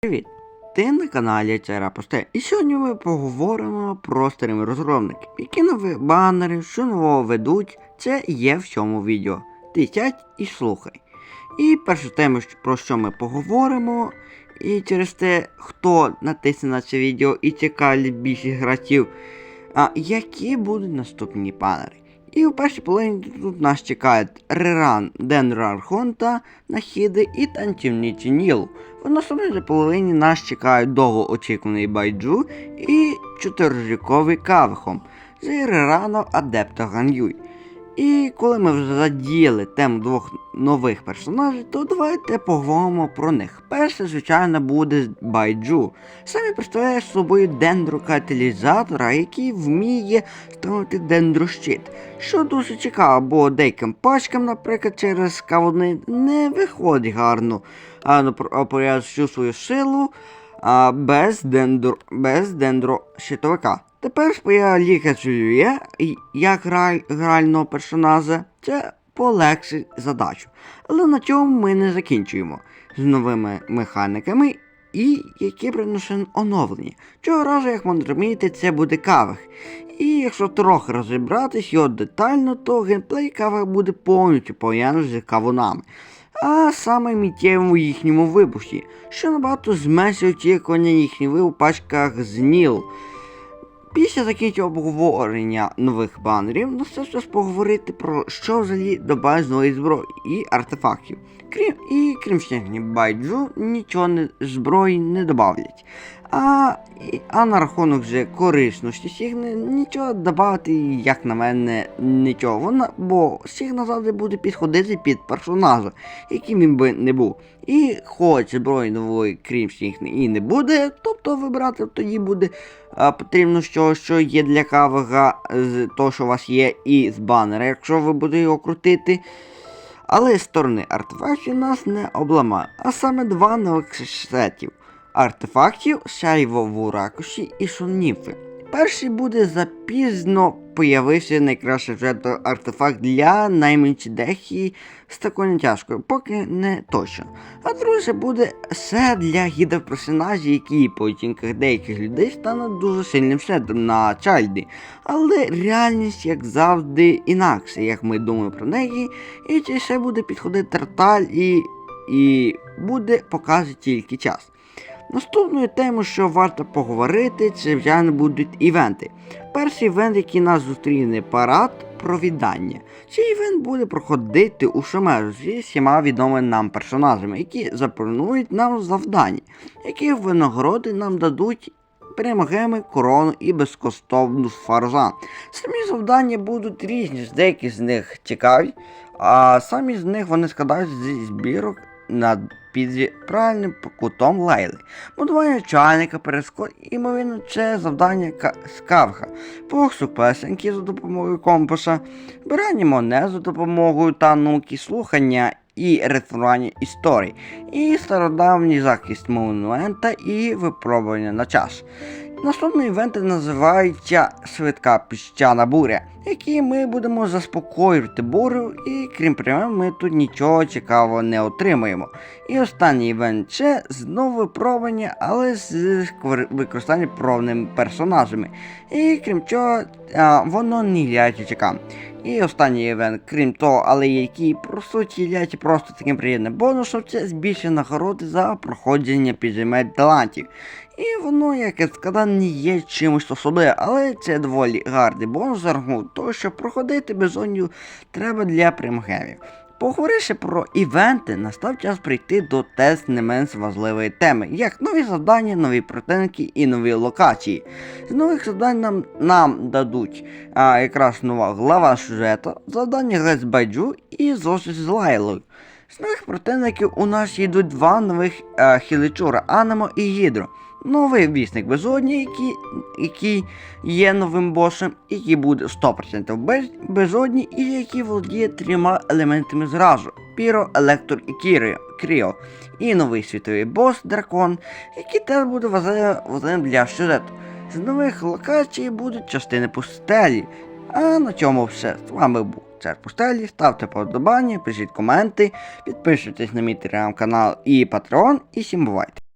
Привіт! Ти на каналі Цера І сьогодні ми поговоримо про старими розробників, які нові банери, що нового ведуть, це є в цьому відео. Ти сядь і слухай. І перша тема, про що ми поговоримо, і через те, хто натисне на це відео і цікавить більшість гравців, а які будуть наступні банери. І у першій половині тут нас чекають Реран Денра Архонта, Нахіди і танцівниці Тініл. В наступній половині нас чекають довгоочікуваний Байджу і чотириріковий Кавхом з Рерано Адепта Ган'юй. І коли ми вже задіяли тему двох нових персонажів, то давайте поговоримо про них. Перше, звичайно, буде Байджу. Самі представляє собою дендрокаталізатора, який вміє ставити дендрощит. Що дуже цікаво, бо деяким пачкам, наприклад, через кавуни не виходить гарно проявляти всю свою силу а, без, дендро, без дендрощитовика. Тепер ліка Джулія, як граль, грального персонажа, це полегшить задачу. Але на цьому ми не закінчуємо з новими механіками і які приносять оновлення. Цього разу, як можна розуміти, це буде кавих. І якщо трохи розібратись його детально, то геймплей кавих буде повністю пов'язаний з кавунами. А саме миттєвому їхньому вибухі, що набагато зменшує очікування їхніх пачках з НІЛ. Після закінчення обговорення нових банерів, настав час поговорити про що взагалі з нової зброї і артефактів. Крім і крім сніжні байджу, нічого не зброї не додавлять. А, а на рахунок вже корисності сігни нічого додати, як на мене, нічого. Вона, бо сігна завжди буде підходити під персонажа, яким він би не був. І хоч зброї нової, крім сігни, і не буде, тобто вибирати тоді буде а, потрібно що, що є для кавага з того, що у вас є, і з банера, якщо ви будете його крутити. Але з сторони артефактів нас не обламає, а саме два нових сетів артефактів Шайво в ракуші і Шонніфи. Перший буде запізно появився найкращий вже артефакт для найменші дехі з такою тяжкою, поки не точно. А другий буде сет для гідроперсонажів, які по оцінках деяких людей стануть дуже сильним сетом на чальді. Але реальність, як завжди, інакше, як ми думаємо про неї, і ще буде підходити тарталь і, і буде показувати тільки час. Наступною темою, що варто поговорити, це вже будуть івенти. Перший івент, який нас зустріне парад провідання. Цей івент буде проходити у Шумеру зі всіма відомими нам персонажами, які запропонують нам завдання, які винагороди нам дадуть перемогами корону і безкоштовну фарзан. Самі завдання будуть різні, деякі з них цікаві, а самі з них вони складаються зі збірок над під правильним кутом лайли. Будування чайника, перескок, ймовірно, це завдання ка- з кавха, песенки за допомогою компаса, збирання монет за допомогою тануки, слухання і реферування історій, і стародавній захист монумента і випробування на час. Наступний івент називається Швидка піщана буря, який ми будемо заспокоювати бурю, і крім прямо, ми тут нічого цікавого не отримаємо. І останній івент це знову випробування, але з використанням пробними персонажами. І крім цього, воно не являється чекам. І останній івент, крім того, але який по суті являється просто таким приємним бонусом, це збільшення нагороди за проходження підземель талантів. І воно, як я сказав, не є чимось особливим, але це доволі гарний бонус за того, що проходити безонію треба для примгемів. Поговоривши про івенти, настав час прийти до тест не менш важливої теми, як нові завдання, нові противники і нові локації. З нових завдань нам, нам дадуть а, якраз нова глава сюжету, завдання грець Байджу і зустріч з Лайлою. З нових противників у нас йдуть два нових а, хілічура Анамо і Гідро. Новий вісник безодні, який, який є новим босом, який буде 100% без, безодні і який володіє трьома елементами зразу: Піро, Електор і Кіріо, Кріо. І новий світовий бос дракон, який теж буде важливим для сюжету. З нових локацій будуть частини пустелі. А на цьому все. З вами був Цар Пустелі. Ставте подобання, пишіть коменти, підписуйтесь на мій телеграм-канал і Patreon, і всім бувайте.